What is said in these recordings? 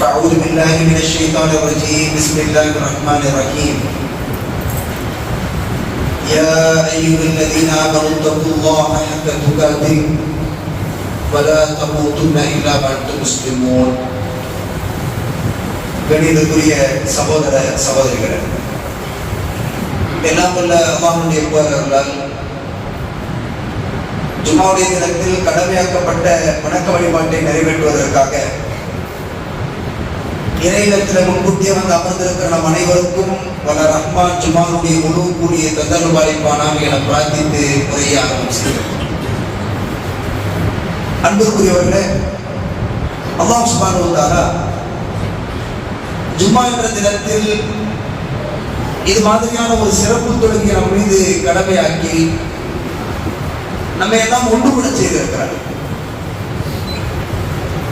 فاعوذ بالله من الشيطان الرجيم بسم الله الرحمن الرحيم يا ايها الذين امنوا اتقوا الله حق تقاته ولا تموتن الا وانتم مسلمون கணிதக்குரிய சகோதர சகோதரிகளே எல்லாம் வல்ல அல்லாஹ்வுடைய புகழர்களால் ஜும்மாவுடைய தினத்தில் கடமையாக்கப்பட்ட வணக்க வழிபாட்டை நிறைவேற்றுவதற்காக இறையிலத்தில் முன்கூட்டியே வந்து அமர்ந்திருக்கிற நம் அனைவருக்கும் பல ரஹ்மான் ஜும்மாவுடைய முழு கூடிய தொந்தரவு வாய்ப்பானாக என பிரார்த்தித்து உரையை ஆரம்பிச்சிருக்கிறேன். அன்புக்குரியவர்களே அல்லாஹ் சுபானு வந்தாரா ஜும்மா என்ற தினத்தில் இது மாதிரியான ஒரு சிறப்பு தொழுகை நம் மீது கடமையாக்கி நம்ம எல்லாம் ஒன்று கூட செய்திருக்கிறார்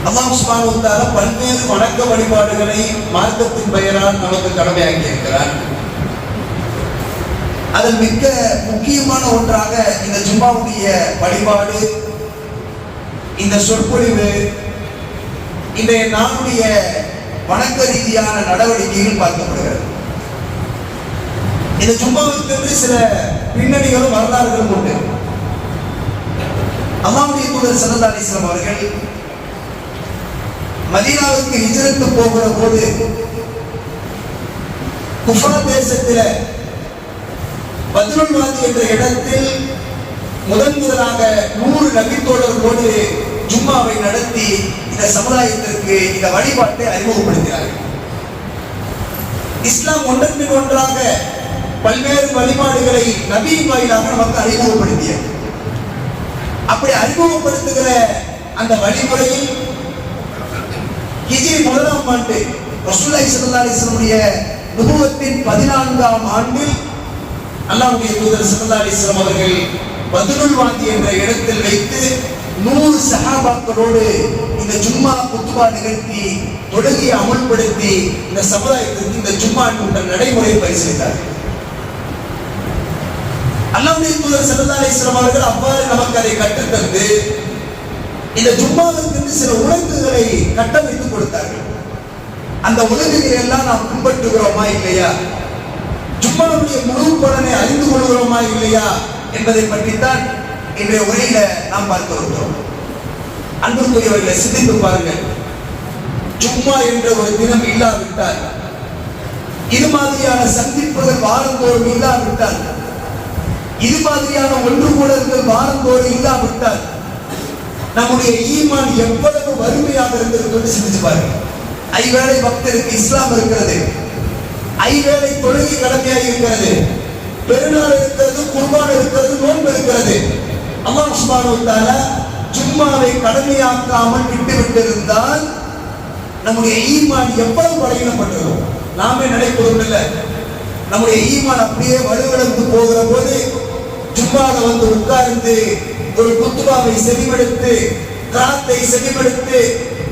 அல்லாஹ் சுப்ஹானஹு வ பல்வேறு வணக்க வழிபாடுகளை மார்க்கத்தின் பெயரால் நமக்கு கடமையாக்கி இருக்கிறார் அதில் மிக்க முக்கியமான ஒன்றாக இந்த ஜும்மாவுடைய வழிபாடு இந்த சொற்பொழிவு இன்றைய நாளுடைய வணக்க ரீதியான நடவடிக்கைகள் பார்க்கப்படுகிறது. இந்த ஜும்மாவுக்கு சில பின்னணிகளும் வரலாறுகளும் உண்டு. அல்லாவுடைய தூதர் சல்லா அவர்கள் மதீனாவுக்கு ஹிஜ்ரத்து போகிற போது குஃபா தேசத்தில் பதினொன்றாவது என்ற இடத்தில் முதன் முதலாக நூறு நபித்தோழர்களோடு ஜும்மாவை நடத்தி இந்த சமுதாயத்திற்கு இந்த வழிபாட்டை அறிமுகப்படுத்தினார்கள். இஸ்லாம் ஒன்றன் ஒன்றாக பல்வேறு வழிபாடுகளை நபியின் வாயிலாக நமக்கு அறிமுகப்படுத்தியது. அப்படி அறிமுகப்படுத்துகிற அந்த வழிமுறையில் ஹிஜ்ரி முதலாம் ஆண்டு. ரசூலுல்லாஹி ஸல்லல்லாஹு அலைஹி நுபுவத்தின் 14ஆம் ஆண்டில் அல்லாவுடைய தூதர் ஸல்லல்லாஹு அலைஹி அவர்கள் பத்ருல் வாந்தி என்ற இடத்தில் வைத்து நூறு சகாபாக்களோடு இந்த ஜும்மா குத்துபா நிகழ்த்தி தொடங்கி அமல்படுத்தி இந்த சமுதாயத்திற்கு இந்த ஜும்மா என்ற நடைமுறையை பரிசீலித்தார். அல்லாவுடைய தூதர் சல்லா அலிஸ்லாம் அவர்கள் அவ்வாறு நமக்கு அதை கற்றுத்தந்து இந்த ஜும்மாவிற்கு சில உழைப்புகளை கட்டமைத்து கொடுத்தார்கள். அந்த ஒழுங்குகளை எல்லாம் நாம் பின்பற்றுகிறோமா இல்லையா? ஜும்மாவுடைய முழு பலனை அறிந்து கொள்கிறோமா இல்லையா என்பதை பற்றித்தான் இன்றைய உரையில நாம் பார்க்க வருகிறோம் அன்புக்குரியவர்களை சிந்தித்து பாருங்கள். ஜும்மா என்ற ஒரு தினம் இல்லாவிட்டால் இது மாதிரியான சந்திப்புகள் வாரந்தோறும் இல்லாவிட்டால் இது மாதிரியான ஒன்று கூடல்கள் வாரந்தோறும் இல்லாவிட்டால் நம்முடைய ஈமான் எவ்வளவு வறுமையாக இருந்திருக்கும் சிந்திச்சு பாருங்க. ஐவேளை பக்தருக்கு இஸ்லாம் இருக்கிறது. ஐவேளை தொழுகை கடமையாக இருக்கிறது. பெருநாள் இருக்கிறது குர்பான் இருக்கிறது நோன்பு இருக்கிறது. அல்லாஹ் சுபானுவத்தால ஜும்மாவை கடமையாக்காமல் விட்டு விட்டிருந்தால் நம்முடைய ஈமான் எவ்வளவு பலகீனப்பட்டிருக்கும் நாமே நினைப்பதும் இல்லை. நம்முடைய ஈமான் அப்படியே வலுவிழந்து போகிற போது சும்மாவை வந்து உட்கார்ந்து ஒரு குத்துபாவை செவிமடுத்து கிராத்தை செவிமடுத்து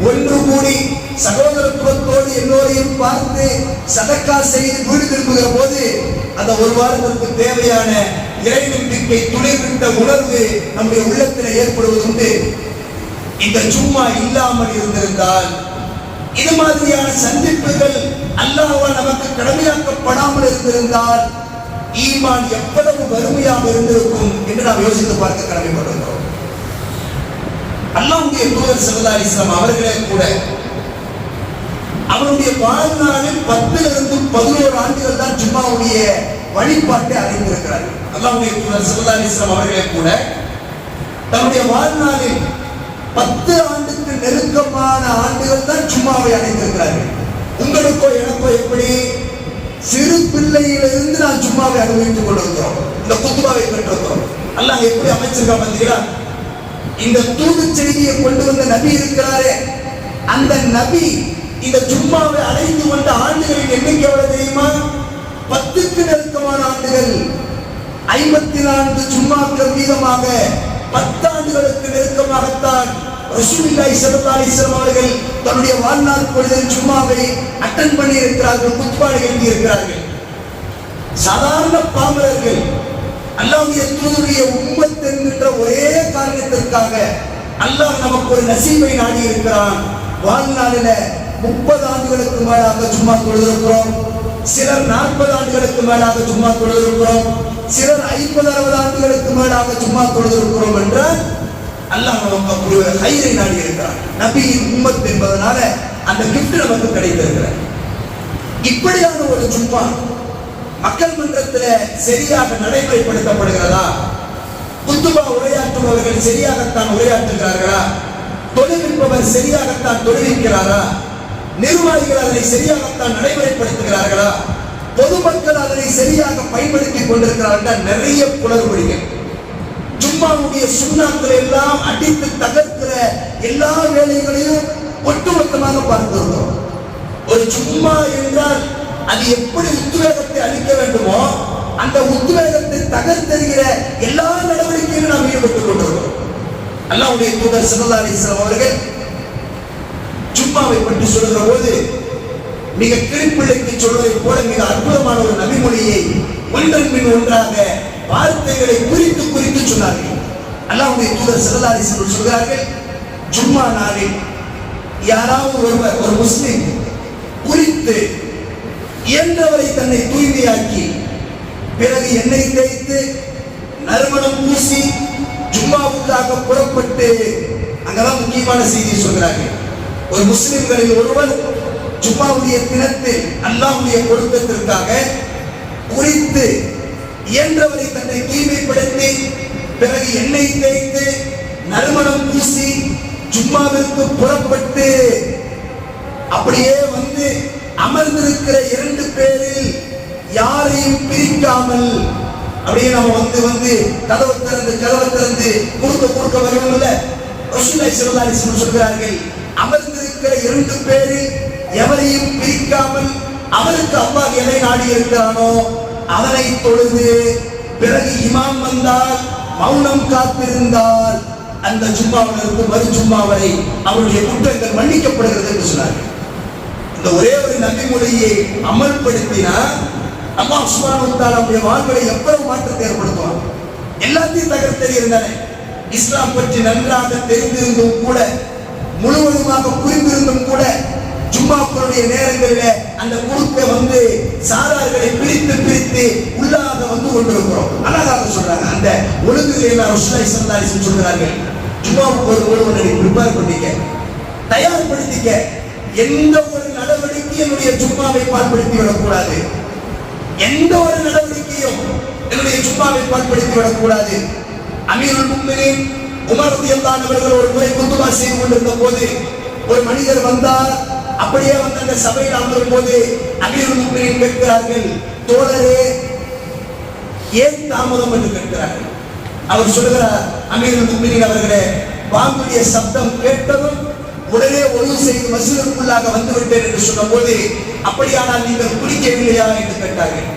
ஒன்று கூடி சகோதரத்துவத்தோடு எல்லோரையும் பார்த்து சதக்கா செய்து வீடு திரும்புகிற போது அந்த ஒரு வாரத்திற்கு தேவையான இறை நம்பிக்கை துணைவிட்ட உணர்வு நம்முடைய உள்ளத்தில் ஏற்படுவது உண்டு இந்த சும்மா இல்லாமல் இருந்திருந்தால் இது மாதிரியான சந்திப்புகள் அல்லாவா நமக்கு கடமையாக்கப்படாமல் இருந்திருந்தால் ஈமான் எவ்வளவு வறுமையாக இருந்திருக்கும் என்று நாம் யோசித்து பார்க்க கடமைப்பட்டிருக்கிறோம். அல்லாவுடைய தூதர் ஸல்லல்லாஹு அலைஹி அவர்களே கூட அவருடைய வாழ்நாளில் பத்துல இருந்து பதினோரு ஆண்டுகள் தான் ஜும்மாவுடைய வழிபாட்டை அறிந்திருக்கிறார்கள். அல்லாவுடைய தூதர் ஸல்லல்லாஹு அலைஹி அவர்களே கூட தன்னுடைய வாழ்நாளில் பத்து ஆண்டுக்கு நெருக்கமான ஆண்டுகள் தான் சும்மாவை அடைந்திருக்கிறார்கள். உங்களுக்கோ எனக்கோ எப்படி சிறு பிள்ளையிலிருந்து நான் சும்மாவை அனுபவித்துக் கொண்டிருந்தோம் இந்த குத்துமாவை பெற்றிருந்தோம் அல்லாஹ் எப்படி அமைச்சிருக்கா பார்த்தீங்களா இந்த தூது செய்தியை கொண்டு வந்த நபி இருக்கிறாரே அந்த நபி இந்த சும்மாவை அடைந்து கொண்ட ஆண்டுகளின் எண்ணிக்கை எவ்வளவு தெரியுமா? பத்துக்கு நெருக்கமான ஆண்டுகள். ஐம்பத்தி நான்கு சும்மாக்கள் மீதமாக பத்தாண்டுகளுக்கு நெருக்கமாகத்தான் ரசூலுல்லாஹி ஸல்லல்லாஹு அலைஹி வஸல்லம் அவர்கள் தன்னுடைய வாழ்நாள் பொழுதில் ஜும்மாவை அட்டன் பண்ணி இருக்கிறார்கள் குத்பாடு எழுதி இருக்கிறார்கள் சாதாரண பாமரர்கள் அல்லாஹ்வுடைய தூதருடைய உம்மத் என்கின்ற ஒரே காரணத்திற்காக அல்லாஹ் நமக்கு ஒரு நசீமை நாடி இருக்கிறான் வாழ்நாளில முப்பது ஆண்டுகளுக்கு மேலாக சும்மா தொழுதிருக்கிறோம். சிலர் நாற்பது ஆண்டுகளுக்கு மேலாக சும்மா தொழுதிருக்கிறோம். சிலர் ஐம்பது அறுபது ஆண்டுகளுக்கு மேலாக சும்மா தொழுதிருக்கிறோம் என்றால் அல்லாஹ் நமக்கு ஒரு ஹைரை நாடி இருக்கிறார் நபியின் உம்மத் என்பதனால அந்த கிஃப்ட் நமக்கு கிடைத்திருக்கிறார். இப்படியான ஒரு ஜும்மா மக்கள் மன்றத்தில் சரியாக நடைமுறைப்படுத்தப்படுகிறதா? குத்துபா உரையாற்றுபவர்கள் சரியாகத்தான் உரையாற்றுகிறார்களா? தொழில்நுட்பவர் சரியாகத்தான் தொழில்விக்கிறாரா நிர்வாகிகள் அதனை சரியாகத்தான் நடைமுறைப்படுத்துகிறார்களா? பொதுமக்கள் அதனை சரியாக பயன்படுத்தி கொண்டிருக்கிறார்கள் நிறைய குளறுபடிகள் ஜும்மாவுடைய சுண்ணாக்களை எல்லாம் அடித்து தகர்க்கிற எல்லா வேலைகளையும் ஒட்டுமொத்தமாக பார்க்கிறோம் ஒரு சும்மா என்றால் அது எப்படி உத்வேகத்தை அளிக்க வேண்டுமோ அந்த உத்வேகத்தை தகர்த்தெறிகிற எல்லா நடவடிக்கையிலும் நாம் ஈடுபட்டுக் கொண்டிருக்கிறோம். அல்லாவுடைய தூதர் ஸல்லல்லாஹு அலைஹி அவர்கள் ஜும்மாவை பற்றி சொல்கிற போது மிக கிளிப்பிள்ளைக்கு சொல்வதை போல மிக அற்புதமான ஒரு நபிமொழியை ஒன்றன் பின் ஒன்றாக வார்த்தைகளை குறித்து குறித்து சொன்னார்கள். அல்லாவுடைய தூதர் சிறதாரி சொல்கிறார்கள் ஜும்மா நாளில் யாராவது ஒருவர் ஒரு முஸ்லிம் குறித்து இயன்றவரை தன்னை தூய்மையாக்கி பிறகு எண்ணெய் தேய்த்து நறுமணம் பூசி ஜும்மாவுக்காக புறப்பட்டு அங்கதான் முக்கியமான செய்தி சொல்கிறார்கள். ஒரு முஸ்லிம்களில் ஒருவர் ஜும்மாவுடைய தினத்தில் அல்லாவுடைய கொடுத்தத்திற்காக குறித்து இயன்றவரை தன்னை தூய்மைப்படுத்தி பிறகு எண்ணெய் தேய்த்து நறுமணம் பூசி சும்மாவிற்கு புறப்பட்டு அப்படியே வந்து அமர்ந்திருக்கிற இரண்டு பேரில் யாரையும் பிரிக்காமல் அப்படியே நம்ம வந்து வந்து கதவை திறந்து கதவை திறந்து குறுக்க குறுக்க வருவோம்ல. ரசூலுல்லாஹி ஸல்லல்லாஹு சொல்கிறார்கள் அமர்ந்திருக்கிற இரண்டு பேரில் எவரையும் பிரிக்காமல் அவருக்கு அப்பா எதை நாடி இருக்கிறானோ அவனை தொழுது பிறகு இமாம் வந்தால் மௌனம் காத்திருந்தால் அந்த ஜும்மாவிலிருந்து மறு ஜும்மா வரை அவருடைய குற்றங்கள் மன்னிக்கப்படுகிறது என்று சொன்னார்கள். இந்த ஒரே ஒரு நபிமொழியை அமல்படுத்தினா அல்லாஹ் அம்மா வ அவருடைய வாழ்வை எவ்வளவு மாற்றத்தை ஏற்படுத்துவான்? எல்லாத்தையும் தகர்த்தெறியிருந்தானே இஸ்லாம் பற்றி நன்றாக தெரிந்திருந்தும் கூட முழுவதுமாக புரிந்திருந்தும் கூட ஜும்மாக்களுடைய நேரங்களில அந்த குழுக்க வந்து சாரார்களை பிரித்து பிரித்து உள்ளாக வந்து கொண்டிருக்கிறோம். அழகாக சொல்றாங்க அந்த ஒழுங்குகளை எல்லாம் ரசூலுல்லாஹி சொல்கிறார்கள். ஜும்மாவுக்கு ஒரு ஒருவனை ப்ரிப்பேர் பண்ணிக்க தயார்படுத்திக்க. எந்த ஒரு நடவடிக்கை என்னுடைய ஜும்மாவை பால்படுத்தி விடக்கூடாது. எந்த ஒரு நடவடிக்கையும் என்னுடைய ஜும்மாவை பால்படுத்தி விடக்கூடாது. அமீருல் முக்மினின் உமர் ரலியல்லாஹு அவர்கள் ஒரு முறை குத்துமா செய்து கொண்டிருந்த போது ஒரு மனிதர் வந்தார். அப்படியே வந்து அந்த சபையில் அமரும் போது அமீருல் கேட்கிறார்கள் தோழரே ஏன் தாமதம் என்று கேட்கிறார்கள்? அவர் சொல்கிறார் அமீர் முக்மினின் அவர்களே வாங்குடைய சப்தம் கேட்டதும் உடனே ஒழுங்கு செய்து மசூலுக்குள்ளாக வந்துவிட்டேன் என்று சொன்னபோது அப்படியானால் நீங்கள் குடிக்கவில்லையா என்று கேட்டார்கள்.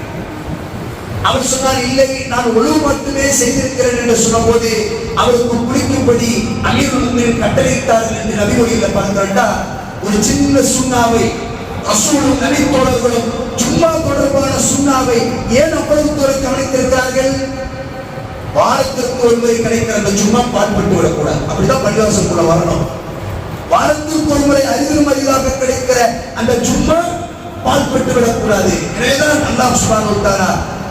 அவர் சொன்னார் இல்லை நான் ஒழுங்கு மட்டுமே செய்திருக்கிறேன் என்று சொன்னபோது அவருக்கு குளிக்கும்படி அமீர் முக்மின் கட்டளையிட்டார்கள் என்று நபிமொழியில் பார்க்கிறா ஒரு சின்ன சுண்ணாவை ரசூலும் நபி தோழர்களும் சும்மா தொடர்பான சுண்ணாவை ஏன் அவ்வளவு தூரம் கவனித்திருக்கிறார்கள்? வாரத்திற்கு ஒரு முறை கிடைக்கிற அந்த சும்மா பாட்பட்டு விடக்கூடாது. அப்படிதான் பள்ளிவாசலுக்குள்ள வரணும். வாரத்திற்கு ஒரு முறை அறிவிலும் அறிவாக கிடைக்கிற அந்த சும்மா பால்பட்டு விடக்கூடாது. எனவேதான் அல்லாஹ் சுப்ஹானஹு வ அனுப்புறாங்க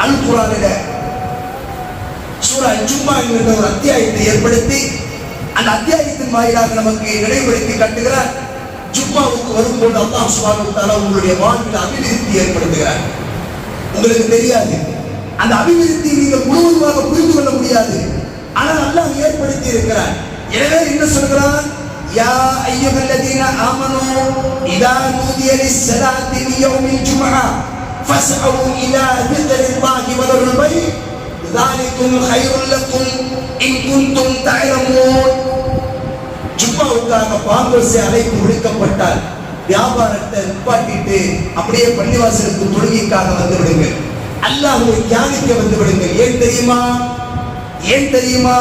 அல் குரானில சூரா ஜும்மா என்கின்ற ஒரு அத்தியாயத்தை ஏற்படுத்தி அந்த அத்தியாயத்தின் வாயிலாக நமக்கு நினைவுபடுத்தி காட்டுகிறார். ஜும்மாவுக்கு வரும்போது அல்லாஹ் சுப்ஹானஹு வ தஆலா உங்களுடைய வாழ்வில் அபிவிருத்தி ஏற்படுத்துகிறார் உங்களுக்கு தெரியாது அந்த அபிவிருத்தி நீங்கள் முழுவதுமாக புரிந்து கொள்ள முடியாது ஆனால் அல்லாஹ் ஏற்படுத்தி இருக்கிறார் எனவே என்ன சொல்கிறார் யா ஐயுஹல்லதீன ஆமனூ இதா நூதிய லிஸ்ஸலாத்தி மியௌமில் ஜும்ஆ ஃபஸ்அவு இலா திக்ரில்லாஹி வ தர்ul பை ذلكم خير لكم إن كنتم تعلمون ஜும்மாவுக்காக பாங்கோசை அழைப்பு விடுக்கப்பட்டால் வியாபாரத்தை நிப்பாட்டிட்டு அப்படியே பள்ளிவாசலுக்கு தொழுகைக்காக வந்து விடுங்கள். அல்லாஹுவை தியானிக்க வந்து விடுங்கள். ஏன் தெரியுமா? ஏன் தெரியுமா?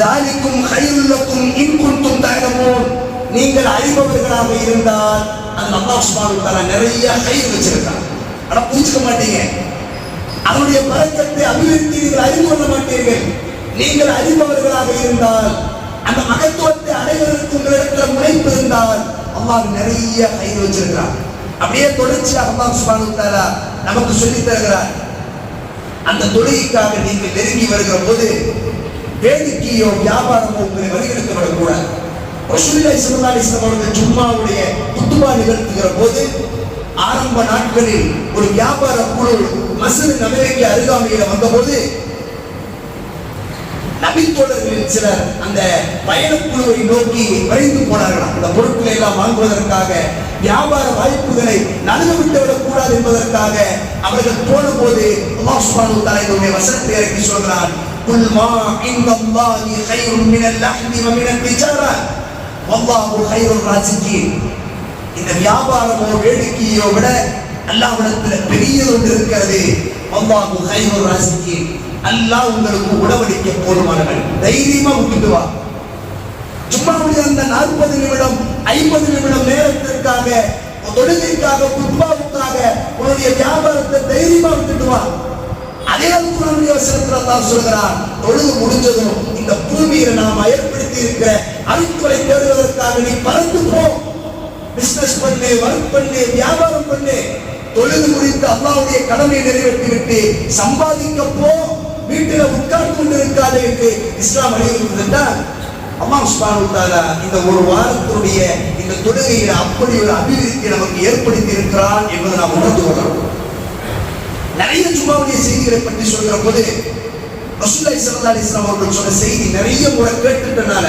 தாலிக்கும் கையுள்ளக்கும் இன்குன்றும் தயலமோன் நீங்கள் அறிபவர்களாக இருந்தால் அது அல்லாஹ் சுப்ஹானஹு வ நிறைய கயிறு வச்சிருக்காங்க ஆனா புரிஞ்சுக்க மாட்டீங்க. அவருடைய பழக்கத்தை அபிவிருத்தி நீங்கள் அறிந்து கொள்ள மாட்டீர்கள். நீங்கள் அறிபவர்களாக இருந்தால் அந்த மகத்துவத்தை அடைவதற்கு உங்களிடத்துல முனைப்பு இருந்தால் அல்லாஹ் நிறைய கயிறு வச்சிருக்கிறார் அப்படியே தொடர்ச்சியாக அல்லாஹ் சுப்ஹானஹு நமக்கு சொல்லித் தருகிறார். அந்த தொழுகைக்காக நீங்கள் நெருங்கி வருகிற போது வேடிக்கையோ வியாபாரமோ உங்களை வலியுறுத்தப்படக்கூடாது விடக்கூடாது ரசூலுல்லாஹி ஸல்லல்லாஹு அலைஹி வஸல்லம் அவர்கள் ஜும்மாவுடைய குத்துபா நிகழ்த்துகிற போது ஆரம்ப நாட்களில் ஒரு வியாபார குழு மஸ்ஜித் நபவிக்கு அருகாமையில் வந்தபோது நபித்தோழர்களில் சிலர் அந்த பயணக்குழுவை நோக்கி விரைந்து போனார்களாம். அந்த பொருட்களை எல்லாம் வாங்குவதற்காக வியாபார வாய்ப்புகளை நழுவ விட்டு விடக்கூடாது என்பதற்காக அவர்கள் போன போது உமாஸ்வானுடைய வசனத்தை இறக்கி சொல்கிறார் قل ما عند الله خير من اللحم ومن التجارة والله خير الرازقين இந்த வியாபாரமோ வேடிக்கையோ விட அல்லாஹ்விடத்தில் பெரியது ஒன்று இருக்கிறது அல்லாஹ் கைருர் ராசிகீன் அல்லாஹ் உங்களுக்கு உடவடிக்க போதுமானவன். தைரியமா விட்டுட்டு வா. சும்மா அந்த நாற்பது நிமிடம் ஐம்பது நிமிடம் நேரத்திற்காக தொழுகைக்காக குத்பாவுக்காக உன்னுடைய வியாபாரத்தை தைரியமா விட்டுட்டு வா. அதே குரானுடைய வசனத்தில் அல்லாஹ் சொல்கிறார் தொழுது முடிஞ்சதும் இந்த பூமியில நாம் ஏற்படுத்தி இருக்கிற அருட்களை தேடுவதற்காக நீ பறந்து போ. பிசினஸ் பண்ணு ஒர்க் பண்ணு வியாபாரம் பண்ணு. தொழுது முடித்து அல்லாவுடைய கடமை நிறைவேற்றி விட்டு சம்பாதிக்க போ வீட்டில உட்கார்ந்து கொண்டிருக்காதே என்று இஸ்லாம் வலியுறுத்திட்டால் அம்மா சுப்ஹானஹு இந்த ஒரு வாரத்தினுடைய இந்த தொழுகையில அப்படி ஒரு அபிவிருத்தி நமக்கு ஏற்படுத்தி இருக்கிறான் என்பதை நாம் உணர்ந்து கொள்ளணும். நிறைய ஜும்மாவுடைய செய்திகளை பற்றி சொல்கிற போது ரசூலுல்லாஹி ஸல்லல்லாஹு அலைஹி அவர்கள் சொன்ன செய்தி நிறைய முறை கேட்டுட்டனால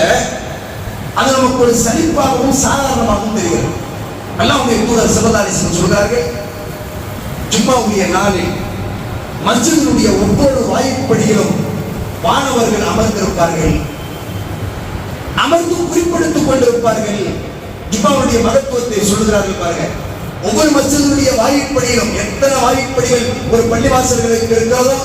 அது நமக்கு ஒரு சலிப்பாகவும் சாதாரணமாகவும் தெரிகிறது. உங்க தூதர் ஸல்லல்லாஹு அலைஹி சொல்கிறார்கள் ஜும்மாவுடைய நாளில் மஸ்ஜிதினுடைய ஒவ்வொரு வாய்ப்படியிலும் வானவர்கள் அமர்ந்திருப்பார்கள். அமர்ந்து குறிப்பிடுத்துக் கொண்டிருப்பார்கள். ஜும்மாவுடைய மகத்துவத்தை சொல்கிறார்கள் பாருங்க ஒவ்வொரு மஸ்ஜிதுடைய வாயிற்படியிலும் எத்தனை வாயிற்படிகள் ஒரு பள்ளிவாசல்களுக்கு இருக்கிறதோ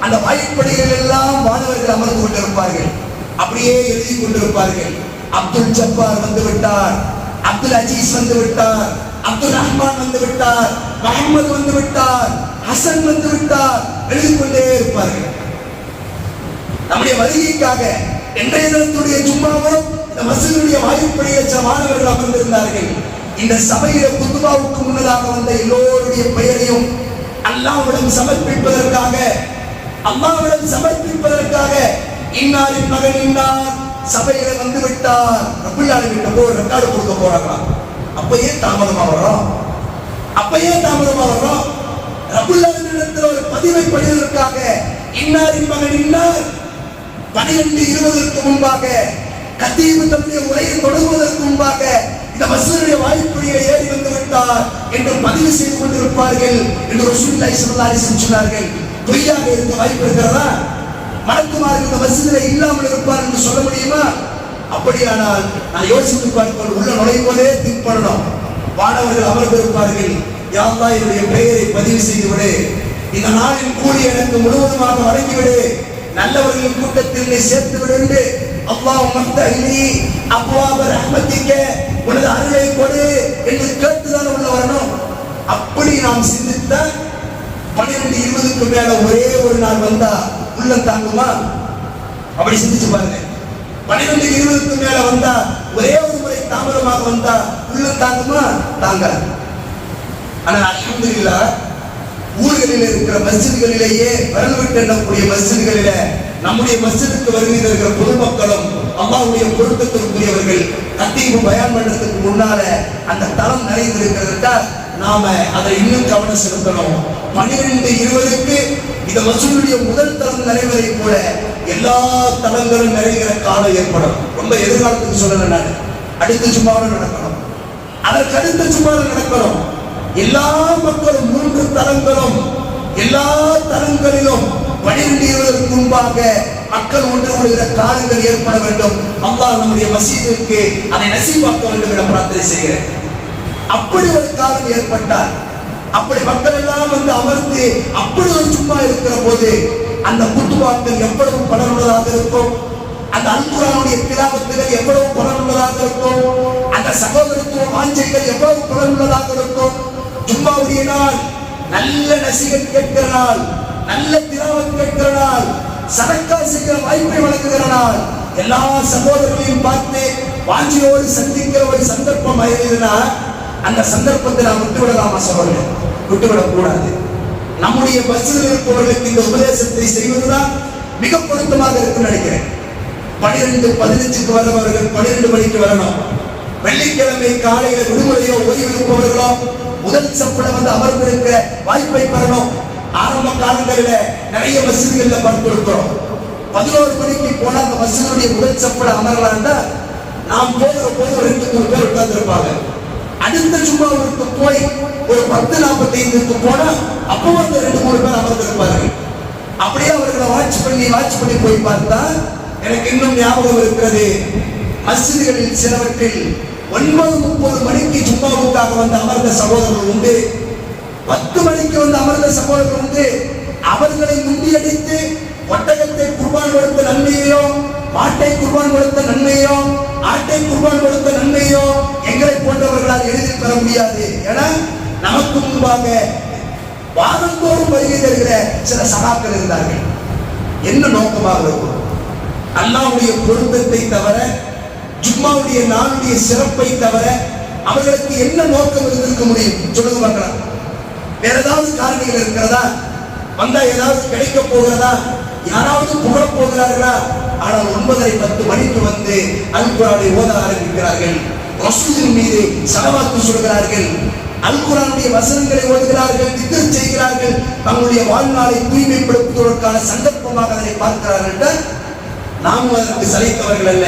அந்த வாயிற்படிகள் எல்லாம் மாணவர்கள் அமர்ந்து கொண்டிருப்பார்கள். அப்படியே எழுதி கொண்டிருப்பார்கள். அப்துல் ஜப்பார் வந்து விட்டார். அப்துல் அஜீஸ் வந்து விட்டார். அப்துல் ரஹ்மான் வந்து விட்டார். முகமது வந்து விட்டார். ஹசன் வந்து எழுதிக்கொண்டே கொண்டே இருப்பார்கள். நம்முடைய வருகைக்காக இன்றைய தினத்துடைய ஜும்மாவும் இந்த மசூதியுடைய வாயுப்படியில் சில மாணவர்கள் அமர்ந்திருந்தார்கள். இந்த சபையில புதுவாவுக்கு முன்னதாக வந்த எல்லோருடைய பெயரையும் அல்லாவிடம் சமர்ப்பிப்பதற்காக அம்மாவிடம் சமர்ப்பிப்பதற்காக இன்னாரின் மகன் இன்னார் சபையில வந்து விட்டார் ரபுல்லாலின் கிட்ட போய் ஒரு ரெக்கார்டு கொடுக்க போறாங்களா? அப்பயே தாமதமா வர்றோம் அப்பயே தாமதமா வர்றோம் ரபுல்லாலின் ஒரு பதிவை படிவதற்காக இன்னாரின் மகன் இன்னார். பனிரெண்டு இருபதற்கு முன்பாக கத்தீபு தம்முடைய உரையை தொடங்குவதற்கு முன்பாக இந்த மசூருடைய வாய்ப்புடைய ஏறி வந்து விட்டார் என்று பதிவு செய்து கொண்டிருப்பார்கள் என்று ஒரு ஸல்லல்லாஹு அலைஹி சொன்னார்கள். பொய்யாக இருக்க வாய்ப்பு இருக்கிறதா? மலக்குமார் இந்த மசூதில இல்லாமல் இருப்பார் என்று சொல்ல முடியுமா? அப்படியானால் நான் யோசித்து பார்ப்போம். உள்ள நுழையும் போதே திங்க் பண்ணணும் மாணவர்கள் அமர்ந்திருப்பார்கள். யாழ்லா என்னுடைய பெயரை பதிவு செய்துவிடு. இந்த நாளின் கூலி எனக்கு முழுவதுமாக வழங்கிவிடு. நல்லவர்களின் கூட்டத்தில் நீ சேர்த்து விடு என்று அல்லாஹ் மஃப்தஹிலி அப்வாப ரஹ்மத்திக்க உனது அருளை கொடு என்று கேட்டுதான் உள்ள வரணும். அப்படி நாம் சிந்தித்த பன்னிரெண்டு இருபதுக்கு மேல ஒரே ஒரு நாள் வந்தா உள்ளம் தாங்குமா? அப்படி சிந்திச்சு பாருங்க. பன்னிரெண்டு இருபதுக்கு மேல வந்தா ஒரே ஒரு முறை தாமதமாக வந்தா உள்ளம் தாங்குமா? தாங்க ஆனால் ஆனா அல்ஹம்துலில்லாஹ் ஊர்களில் இருக்கிற மஸ்ஜிதுகளிலேயே விரல் விட்டு எண்ணக்கூடிய மஸ்ஜிதுகளில நம்முடைய மஸ்ஜிதுக்கு வருகை இருக்கிற பொதுமக்களும் அம்மாவுடைய பொருத்தத்திற்குரியவர்கள் கத்தீபு பயன் பண்றதுக்கு முன்னால அந்த தளம் நிறைந்திருக்கிறதுக்கா நாம அதை இன்னும் கவனம் செலுத்தணும். பனிரெண்டு இருபதுக்கு இந்த மசூலுடைய முதல் தளம் நிறைவதை போல எல்லா தளங்களும் நிறைகிற காலம் ஏற்படும். ரொம்ப எதிர்காலத்துக்கு சொல்லல நான். அடுத்த சும்மாவும் நடக்கணும். அதற்கு அடுத்த சும்மாவில் நடக்கணும். எல்லா மக்களும் மூன்று தரங்களும் எல்லா தரங்களிலும் பனிரெண்டு முன்பாக மக்கள் ஒன்று கூடுகிற காலங்கள் ஏற்பட வேண்டும். அல்லாஹ் நம்முடைய மசீதிற்கு அதை நசீவாக்க வேண்டும் என பிரார்த்தனை செய்கிறேன். அப்படி ஒரு காலம் ஏற்பட்டால் அப்படி மக்கள் எல்லாம் வந்து அமர்ந்து அப்படி ஒரு சும்மா இருக்கிற போது அந்த குத்துவாக்கள் எவ்வளவு பலனுள்ளதாக இருக்கும்? அந்த அல்குரானுடைய திலாபத்துகள் எவ்வளவு பலனுள்ளதாக இருக்கும்? அந்த சகோதரத்துவ வாஞ்சைகள் எவ்வளவு பலனுள்ளதாக இருக்கும்? ஜும்மாவுடைய நாள் நல்ல நசிகன் கேட்கிற நாள் நல்ல திராவம் கேட்கிற நாள் சரக்கா செய்கிற வாய்ப்பை வழங்குகிற நாள் எல்லா சகோதரர்களையும் பார்த்து வாஞ்சியோடு சந்திக்கிற ஒரு சந்தர்ப்பம் ஆயிருந்தா அந்த சந்தர்ப்பத்தை நாம் விட்டுவிடலாமா சகோதரர் விட்டுவிடக் கூடாது. நம்முடைய பஸ்ஸில் இருப்பவர்களுக்கு இந்த உபதேசத்தை செய்வதுதான் மிக பொருத்தமாக இருக்குன்னு நினைக்கிறேன். பனிரெண்டு பதினஞ்சுக்கு வரவர்கள் பனிரெண்டு மணிக்கு வரணும். வெள்ளிக்கிழமை காலையில விடுமுறையோ ஓய்வு இருப்பவர்களோ முதல் சப்பட வந்து அமர்ந்திருக்க வாய்ப்பை பெறணும். ஆரம்ப காலங்களில நிறைய மசிதிகள்ல படுத்திருக்கிறோம். பதினோரு மணிக்கு போனால் அந்த மசிதனுடைய முதல் சப்பட அமரலாம்னா நாம் போகிற போது ஒரு ரெண்டு மூணு பேர் உட்கார்ந்துருப்பாங்க. அடுத்த சும்மாவுக்கு போய் ஒரு பத்து நாற்பத்தி ஐந்துக்கு போனா அப்போ வந்து ரெண்டு மூணு பேர் அமர்ந்திருப்பார்கள். அப்படியே அவர்களை வாட்ச் பண்ணி வாட்ச் பண்ணி போய் பார்த்தா எனக்கு இன்னும் ஞாபகம் இருக்கிறது. மஸ்ஜிதுகளில் சிலவற்றில் ஒன்பது முப்பது மணிக்கு ஜும்மாவுக்காக வந்து அமர்ந்த சகோதரர்கள் உண்டு. பத்து மணிக்கு வந்து அமர்ந்த சகோதரர்கள் உண்டு. அவர்களை முண்டியடித்து ஒட்டகத்தை குர்பான் கொடுத்த நன்மையோ மாட்டை குர்பான் கொடுத்த நன்மையோ ஆட்டை குர்பான் கொடுத்த நன்மையோ எங்களை போன்றவர்களால் எளிதில் பெற முடியாது. என நமக்கு முன்பாக வாரந்தோறும் வருகை தருகிற சில சகாக்கள் இருந்தார்கள். என்ன நோக்கமாக இருக்கும்? அல்லாவுடைய பொருத்தத்தை தவிர ஜும்மாவுடைய நாளுடைய சிறப்பை தவிர அவர்களுக்கு என்ன நோக்கம் இருந்திருக்க முடியும்? சொல்லுங்க பார்க்கலாம். வேற ஏதாவது காரணிகள் இருக்கிறதா? வந்தா ஏதாவது கிடைக்க போகிறதா? யாராவது புகழ போகிறார்களா? ஆனால் ஒன்பதரை பத்து மணிக்கு வந்து அல்குரானை ஓத ஆரம்பிக்கிறார்கள். ரசூலின் மீது சலவாத்து சொல்கிறார்கள் அல்குரானுடைய வசனங்களை ஓதுகிறார்கள் திக்கர் செய்கிறார்கள். தங்களுடைய வாழ்நாளை தூய்மைப்படுத்துவதற்கான சந்தர்ப்பமாக அதனை பார்க்கிறார்கள் என்றால் நாம் அதற்கு சலித்தவர்கள் அல்ல.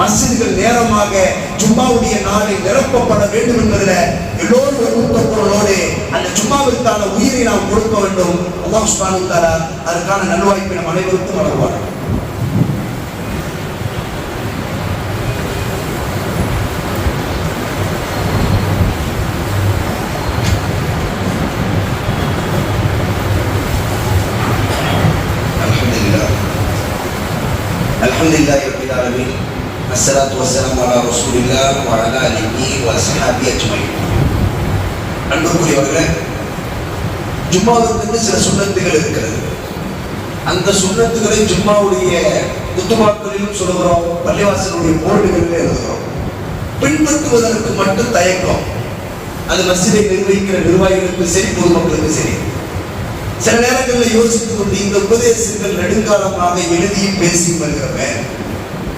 மசிதிகள் நேரமாக ஜும்மாவுடைய நாளில் நிரப்பப்பட வேண்டும் என்பதில் எல்லோரும் ஒரு ஊக்கக்குரலோடு அந்த ஜும்மாவிற்கான உயிரை நாம் கொடுக்க வேண்டும். அல்லாஹ் சுப்ஹானஹு அதற்கான நல்வாய்ப்பை நம் அனைவருக்கும் வழங்குவார்கள் الحمد لله رب العالمين الصلاة والسلام على رسول الله وعلى آله وصحبه أجمعين அன்புக்குரியவர்களே ஜும்மாவுக்கு சில சுண்ணத்துகள் இருக்கிறது அந்த சுண்ணத்துகளை ஜும்மாவுடைய குத்துமாக்களிலும் சொல்லுகிறோம் பள்ளிவாசலுடைய போர்டுகளில் எழுதுகிறோம் பின்பற்றுவதற்கு மட்டும் தயக்கம் அது மஸ்ஜிதை நிர்வகிக்கிற நிர்வாகிகளுக்கு சரி பொதுமக்களுக்கு சரி சில நேரங்களில் யோசித்துக் கொண்டு இந்த உபதேசங்கள் நெடுங்காலமாக எழுதியும் பேசி வருகிறவன்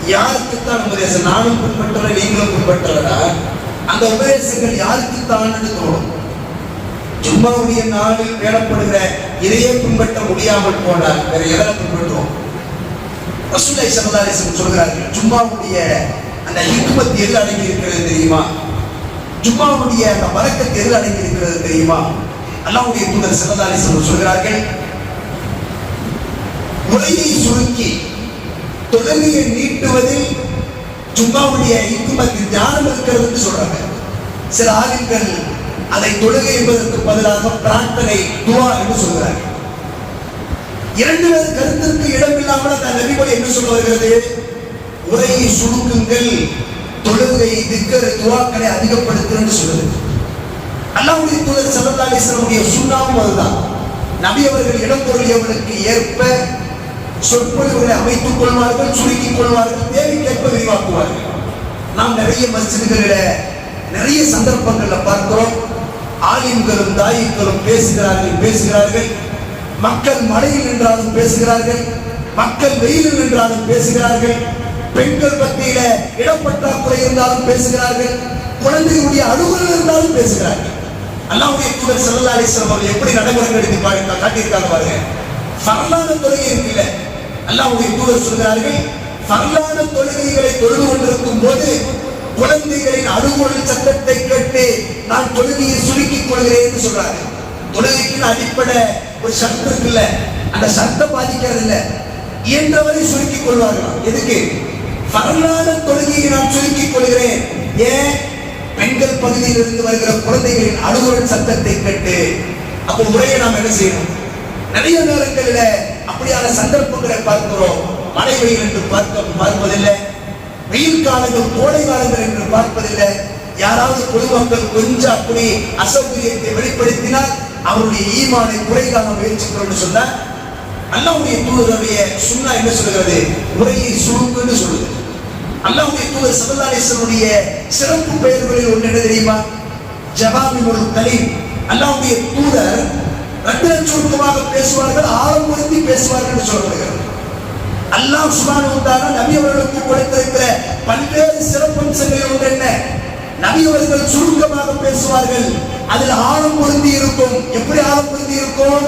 யாருக்குத்தான் உபதேசம்? நானும் பின்பற்றல நீங்களும் பின்பற்றலடா? அந்த உபதேசங்கள் யாருக்குத்தான் தோணும். ஜும்மாவுடைய நாளில் பேணப்படுகிற இதையே பின்பற்ற முடியாமல் போனால் வேற எதனை பின்பற்றுவோம்? ரசூலை சமுதாயம் சொல்கிறார்கள் ஜும்மாவுடைய அந்த ஹிக்மத் எது அடங்கி இருக்கிறது தெரியுமா ஜும்மாவுடைய அந்த வழக்கத்தை எது அடங்கி இருக்கிறது தெரியுமா? அல்லாவுடைய தூதர் சொல்ல சொல்கிறார்கள் உரையை சுருக்கி தொழுகையை நீட்டுவதில் சும்மாவுடைய ஹிக்மத் ஞானம் இருக்கிறதுன்னு சொல்றாங்க. சில ஆதிக்கள் அதை தொழுகை என்பதற்கு பதிலாக பிரார்த்தனை துவா என்று சொல்கிறார்கள். இரண்டு பேர் கருத்திற்கு இடமில்லாமல் அந்த நபிமொழி என்ன சொல்ல வருகிறது? உரையை சுருக்குங்கள் தொழுகை திக்கர் துவாக்களை அதிகப்படுத்துங்கள் என்று சொல்லுது. அல்லாவுடைய தூதர் சல்லா அலிஸ்லமுடைய சுண்ணாவும் அதுதான். நபி அவர்கள் இடம் பொருளியவர்களுக்கு ஏற்ப சொற்பொழிவுகளை அமைத்துக் கொள்வார்கள் சுருக்கிக் கொள்வார்கள் தேவைக்கேற்ப விரிவாக்குவார்கள். நாம் நிறைய மஸ்ஜிதுகளில நிறைய சந்தர்ப்பங்களில் பார்க்கிறோம். ஆலிம்களும் தாயிக்களும் பேசுகிறார்கள் பேசுகிறார்கள். மக்கள் மழையில் நின்றாலும் பேசுகிறார்கள். மக்கள் வெயிலில் நின்றாலும் பேசுகிறார்கள். பெண்கள் மத்தியில இடப்பற்றாக்குறை இருந்தாலும் பேசுகிறார்கள். குழந்தைகளுடைய அலுவலர் இருந்தாலும் பேசுகிறார்கள். அல்லாவுடைய தூதர் சல்லா அலிஸ்லாம் அவர்கள் எப்படி நடைமுறை எடுத்து பாருங்க காட்டியிருக்காங்க பாருங்க. ஃபர்லான தொழுகை இருக்குல்ல அல்லாவுடைய தூதர் சொல்கிறார்கள் ஃபர்லான தொழுகைகளை தொழுது கொண்டிருக்கும் போது குழந்தைகளின் அழுகுரல் சத்தத்தை கேட்டு நான் தொழுகையை சுருக்கிக் கொள்கிறேன் என்று சொல்றாங்க. தொழுகைக்கு அடிப்படை ஒரு சத்தம் இருக்குல்ல அந்த சத்தம் பாதிக்கிறது இல்ல. இயன்றவரை சுருக்கிக் கொள்வார்கள் எதுக்கு? ஃபர்லான தொழுகையை நான் சுருக்கிக் கொள்கிறேன். ஏன்? பெண்கள் பகுதியில் இருந்து வருகிற குழந்தைகளின் அழுகுரல் சத்தத்தை கேட்டு அப்போ உரையை நாம் என்ன செய்யணும்? நிறைய நேரங்களில் அப்படியான சந்தர்ப்பங்களை பார்க்கிறோம். மழை வெயில் என்று பார்க்க பார்ப்பதில்லை. வெயில் காலங்கள் கோடை காலங்கள் என்று பார்ப்பதில்லை. யாராவது பொதுமக்கள் கொஞ்சம் அப்படி அசௌகரியத்தை வெளிப்படுத்தினால் அவருடைய ஈமானை குறைகாண முயற்சிக்கிறோம்னு சொன்னால் அல்லாவுடைய தூதருடைய சுண்ணா என்ன சொல்கிறது உரையை சுருக்குன்னு சொல்லுது. அல்லாஹ்வுடைய தூதர் ஸல்லல்லாஹு சிறப்பு பெயர்களில் ஒன்று என்ன தெரியுமா? ஜவாமிமுல் கலீம் அல்லாஹ்வுடைய தூதர் ரத்தின சுருக்கமாக பேசுவார்கள் ஆழம்படுத்தி பேசுவார்கள் என்று சொல்லப்படுகிறது. அல்லாஹ் சுப்ஹானஹு வ நபி அவர்களுக்கு கொடுத்திருக்கிற பல்வேறு சிறப்பம்சங்களில் ஒன்று என்ன? நபி அவர்கள் சுருக்கமாக பேசுவார்கள். அதில் ஆழம் பொருந்தி இருக்கும். எப்படி ஆழம் பொருந்தி இருக்கும்?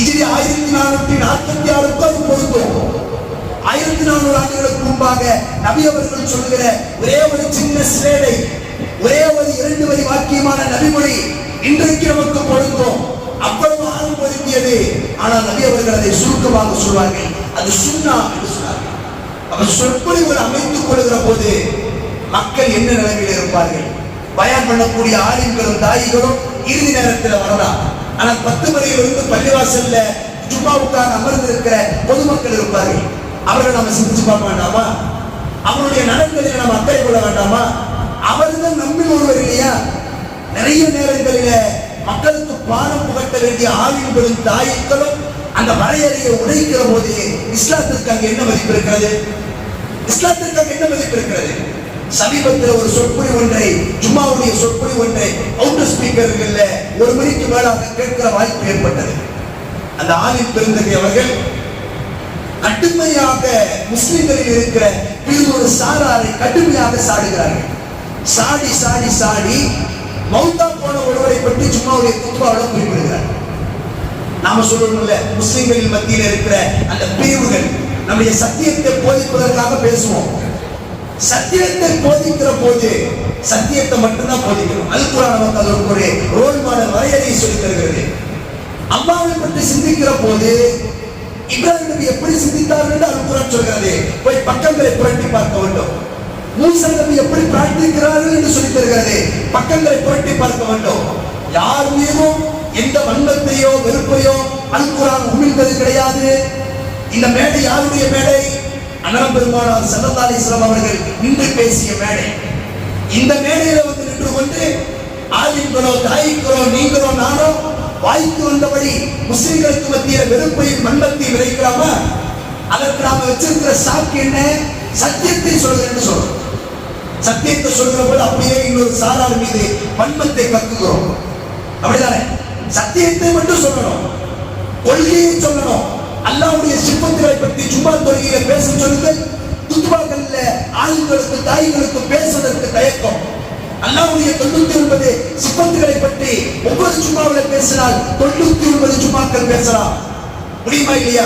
இஜிரி ஆயிரத்தி நானூற்றி நாற்பத்தி ஆறுக்கு அது பொருந்தும். ஆயிரத்தி நானூறு ஆண்டுகளுக்கு முன்பாக நபி அவர்கள் சொல்லுகிற ஒரே ஒரு சின்ன சிலேடை ஒரே ஒரு இரண்டு வரி வாக்கியமான நபிமொழி இன்றைக்கு நமக்கு பொருந்தும். அவ்வளவு ஆழம் பொருந்தியது. ஆனால் நபி அவர்கள் அதை சுருக்கமாக சொல்வார்கள். அது சுண்ணா என்று சொன்னார்கள். அவர் சொற்பொழிவுகள் அமைத்துக் கொள்கிற போது மக்கள் என்ன நிலைமையில் இருப்பார்கள்? பயன் பண்ணக்கூடிய ஆரியங்களும் தாயிகளும் இறுதி நேரத்தில் வரலாம். ஆனால் பத்து மணியிலிருந்து பள்ளிவாசல்ல ஜும்மாவுக்காக அமர்ந்திருக்கிற பொதுமக்கள் இருப்பார்கள். அவர்களை நம்ம சிந்திச்சு பார்க்க வேண்டாமா? அவருடைய நலன்களை நம்ம அக்கறை கொள்ள வேண்டாமா? அவர்தான் நம்மில் ஒருவர் இல்லையா? நிறைய நேரங்களில மக்களுக்கு பாடம் புகட்ட வேண்டிய ஆவின்களும் தாயிக்களும் அந்த வரையறையை உடைக்கிற போது இஸ்லாத்திற்கு அங்க என்ன மதிப்பு இருக்கிறது? இஸ்லாத்திற்கு அங்கே என்ன மதிப்பு இருக்கிறது? சமீபத்தில் ஒரு சொற்பொழி ஒன்றை ஜும்மாவுடைய சொற்பொழி ஒன்றை அவுட்டர் ஸ்பீக்கர்கள் ஒரு மணிக்கு மேலாக கேட்கிற வாய்ப்பு ஏற்பட்டது. அந்த ஆலிம் பெருந்தகை அவர்கள் கடுமையாக முஸ்லிம்களில் இருக்கிற இது சாராரை கடுமையாக சாடுகிறார்கள். சாடி சாடி சாடி மௌத்தா போன ஒருவரை பற்றி ஜும்மாவுடைய குத்துபாவோட குறிப்பிடுகிறார். நாம சொல்லணும்ல முஸ்லிம்களின் மத்தியில் இருக்கிற அந்த பிரிவுகள் நம்முடைய சத்தியத்தை போதிப்பதற்காக பேசுவோம். சத்தியத்தை போதிக்கிற போது சத்தியத்தை மட்டும்தான் போதிக்கணும். அல்குரான் நமக்கு அதற்கு ஒரு ரோல் மாடல் வரையறையை சொல்லி தருகிறது. அம்மாவை பற்றி சிந்திக்கிற போது இப்ராஹிம் நபி எப்படி சிந்தித்தார் என்று அல்குரான் சொல்கிறது. போய் பக்கங்களை புரட்டி பார்க்க வேண்டும். மூசா நபி எப்படி பிரார்த்திக்கிறார்கள் என்று சொல்லி தருகிறது. பக்கங்களை புரட்டி பார்க்க வேண்டும். யார் மீதும் எந்த வன்மத்தையோ வெறுப்பையோ அல்குரான் உமிழ்ந்தது கிடையாது. இந்த மேடை யாருடைய மேடை? அண்ணன் பெருமானார் சல்லல்லா அலிஸ்லாம் அவர்கள் நின்று பேசிய மேடை. இந்த மேடையில வந்து நின்று கொண்டு ஆலிம்களோ தாயிக்களோ நீங்களோ நானோ வாய்க்கு வந்தபடி முஸ்லிம்களுக்கு மத்திய வெறுப்பையும் மண்பத்தையும் விளைக்கலாமா அதற்கு நாம வச்சிருக்கிற சாக்கு என்ன? சத்தியத்தை சொல்கிறேன்னு சொல்றோம். சத்தியத்தை சொல்கிற போது அப்படியே இன்னொரு சாரார் மீது வன்மத்தை கத்துக்கிறோம். அப்படிதானே? சத்தியத்தை மட்டும் சொல்லணும். கொள்கையை சொல்லணும். அல்லாவுடைய சிப்பத்துகளை பற்றி சும்மா தொழுகையில பேச சொல்லுங்கள். துத்துவாக்கல்ல ஆண்களுக்கு தாய்களுக்கு பேசுவதற்கு தயக்கம். அல்லாவுடைய தொண்ணூத்தி ஒன்பது சிப்பத்துகளை பற்றி ஒவ்வொரு சும்மாவில் பேசினால் தொண்ணூத்தி ஒன்பது சும்மாக்கள் பேசலாம். முடியுமா இல்லையா?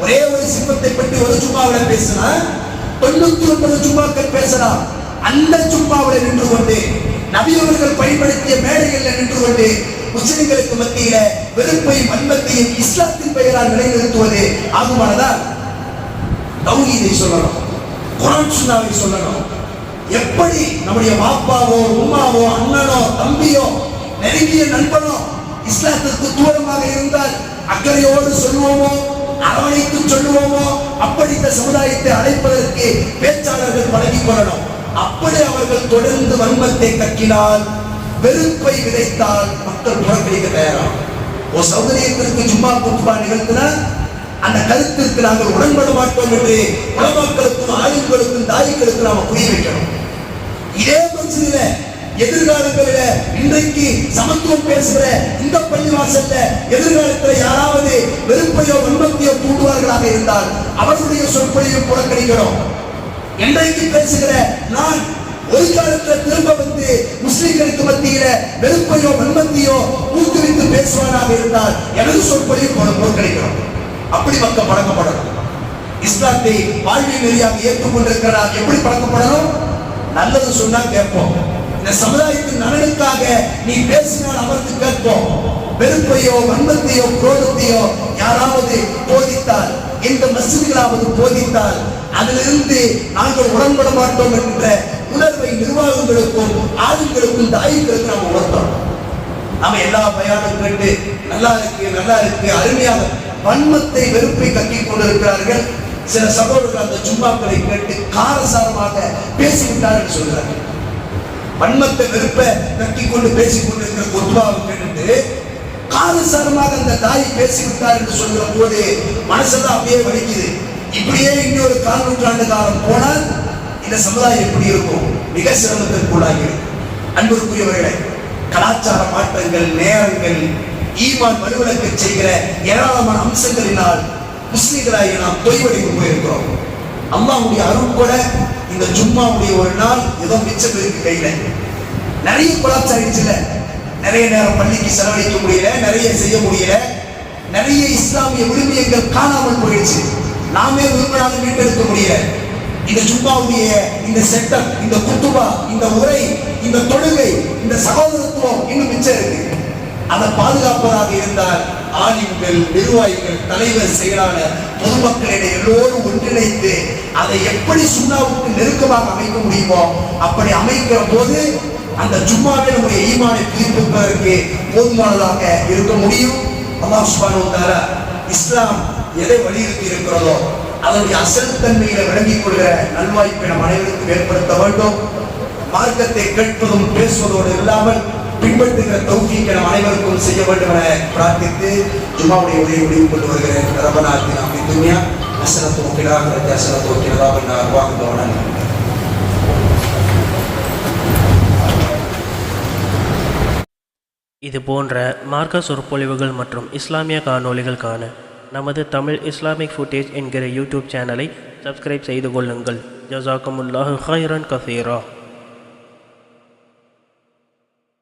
ஒரே ஒரு சிப்பத்தை பற்றி ஒரு சும்மாவில் பேசினா தொண்ணூத்தி ஒன்பது சும்மாக்கள் பேசலாம். அந்த சும்மாவில் நின்று கொண்டு நபியவர்கள் பயன்படுத்திய மேடைகளில் நின்று கொண்டு முஸ்லிம்களுக்கு மத்தியில வெறுப்பையும் வன்மத்தையும் இஸ்லாத்தின் பெயரால் நிலைநிறுத்துவது ஆகுமானதா? தௌஹீதை சொல்லணும். குரான் சுண்ணாவை சொல்லணும். எப்படி நம்முடைய பாப்பாவோ உம்மாவோ அண்ணனோ தம்பியோ நெருங்கிய நண்பனோ இஸ்லாத்திற்கு தூரமாக இருந்தால் அக்கறையோடு சொல்லுவோமோ அரவணைத்து சொல்லுவோமோ அப்படி இந்த சமுதாயத்தை அழைப்பதற்கு பேச்சாளர்கள் பழகிக் கொள்ளணும். அப்படி அவர்கள் தொடர்ந்து வன்மத்தை கக்கினால் வெறுப்பை விதைத்தால் மக்கள் புறக்கணிக்க தயாராகும் ஒரு சௌகரியத்திற்கு சும்மா குத்துபா நிகழ்த்தினால் அந்த கருத்திற்கு நாங்கள் உடன்பட மாட்டோம் என்று உலமாக்களுக்கும் ஆயுள்களுக்கும் தாய்களுக்கும் நாம புரிய வைக்கணும். இதே பிரச்சனையில எதிர்காலங்களில இன்றைக்கு சமத்துவம் பேசுகிற இந்த பள்ளிவாசல்ல எதிர்காலத்துல யாராவது வெறுப்பையோ வன்மத்தையோ தூண்டுவார்களாக இருந்தால் அவர்களுடைய சொற்பொழிவை புறக்கணிக்கிறோம் இன்றைக்கு பேசுகிற நான் ஒரு காலத்துல திரும்ப வந்து முஸ்லிம்களுக்கு மத்தியில வெறுப்பையோ வன்மத்தையோ ஊக்குவித்து பேசுவாராக இருந்தால் எனது சொற்பொழிவு போல புறக்கணிக்கிறோம் அப்படி மக்கள் பழக்கப்படணும். இஸ்லாத்தை வாழ்வியல் நெறியாக ஏற்றுக்கொண்டிருக்கிறார். எப்படி பழக்கப்படணும்? நல்லது சொன்னா கேட்போம். இந்த சமுதாயத்தின் நலனுக்காக நீ பேசினால் அமர்ந்து கேட்போம். வெறுப்பையோ வன்மத்தையோ குரோதத்தையோ யாராவது போதித்தால் எந்த மசிதிகளாவது போதித்தால் அதிலிருந்து நாங்கள் உடன்பட மாட்டோம் என்ற உணர்வை நிர்வாகங்களுக்கும் ஆளுங்களுக்கும் தாய்களுக்கும் நாம் உணர்த்தோம் நாம எல்லா பயானும் கேட்டு நல்லா இருக்கு நல்லா இருக்கு அருமையாக வன்மத்தை வெறுப்பை கட்டி கொண்டிருக்கிறார்கள். சில சகோதரர்கள் அந்த ஜும்மாக்களை கேட்டு காரசாரமாக பேசிவிட்டார்கள் சொல்கிறார்கள் வன்மத்தை வெறுப்பை கட்டி கொண்டு பேசிக் கொண்டிருக்கிற குத்பாவை கேட்டு காரசாரமாக அந்த தாய் பேசிவிட்டார் என்று சொல்கிற போது மனசெல்லாம் அப்படியே வலிக்குது. இப்படியே இன்னொரு கால் நூற்றாண்டு காலம் போனால் இந்த சமுதாயம் எப்படி இருக்கும்? மிக சிரமத்திற்குள்ளாகி அன்பிற்குரியவர்களே கலாச்சார மாற்றங்கள் நேரங்கள் ஈமான் வலுவிழக்க செய்கிற ஏராளமான அம்சங்களினால் முஸ்லிம்களாகி நாம் தொய்வடைந்து போயிருக்கிறோம். அம்மாவுடைய அருள் கூட இந்த ஜும்மாவுடைய ஒரு நாள் ஏதோ மிச்சம் இருக்கு கையில. நிறைய கொலாச்சாரிச்சுல நிறைய நேரம் பள்ளிக்கு செலவழிக்க முடியல நிறைய செய்ய முடியல. நிறைய இஸ்லாமிய விழுமியங்கள் காணாமல் போயிடுச்சு. நாமே விரும்பினாலும் மீட்டெடுக்க முடியல. இந்த ஜும்மாவுடைய இந்த செட்டப் இந்த குத்துபா இந்த உரை இந்த தொழுகை இந்த சகோதரத்துவம் இன்னும் மிச்சம் இருக்கு. அதை பாதுகாப்பதாக இருந்தால் ஆலிம்கள் நிர்வாகிகள் தலைவர் செயலாளர் பொதுமக்களிடையே எல்லோரும் ஒன்றிணைத்து அதை எப்படி சுண்ணாவுக்கு நெருக்கமாக அமைக்க முடியுமோ அப்படி அமைக்கிற போது அந்த ஜும்மாவே நம்முடைய ஈமானை புதுப்பிப்பதற்கு போதுமானதாக இருக்க முடியும். அல்லாஹ் சுப்ஹானஹு தர இஸ்லாம் எதை வலியுறுத்தி இருக்கிறதோ அதனுடைய அசல் தன்மையில விளங்கிக் கொள்கிற நல்வாய்ப்பை நம் அனைவருக்கும் ஏற்படுத்த வேண்டும். மார்க்கத்தை கேட்பதும் பேசுவதோடு இல்லாமல் பின்பற்றுகிற தௌஃபீக்கை நம் அனைவருக்கும் செய்ய வேண்டும் என பிரார்த்தித்து ஜும்மாவுடைய உரையை முடிவு கொண்டு வருகிறேன். ரபநாத்தி நாம் துன்யா அசனத்து ஒக்கிலாக அசனத்து ஒக்கிலதா பின்னார் வாங்குபவனன் இது போன்ற மார்க்க சொற்பொழிவுகள் மற்றும் இஸ்லாமிய காணொளிகள் காண நமது தமிழ் இஸ்லாமிக் ஃபுட்டேஜ் என்கிற யூடியூப் சேனலை சப்ஸ்கிரைப் செய்து கொள்ளுங்கள். ஜசாக்கமுல்லாஹு ஹைரன் கசீரா.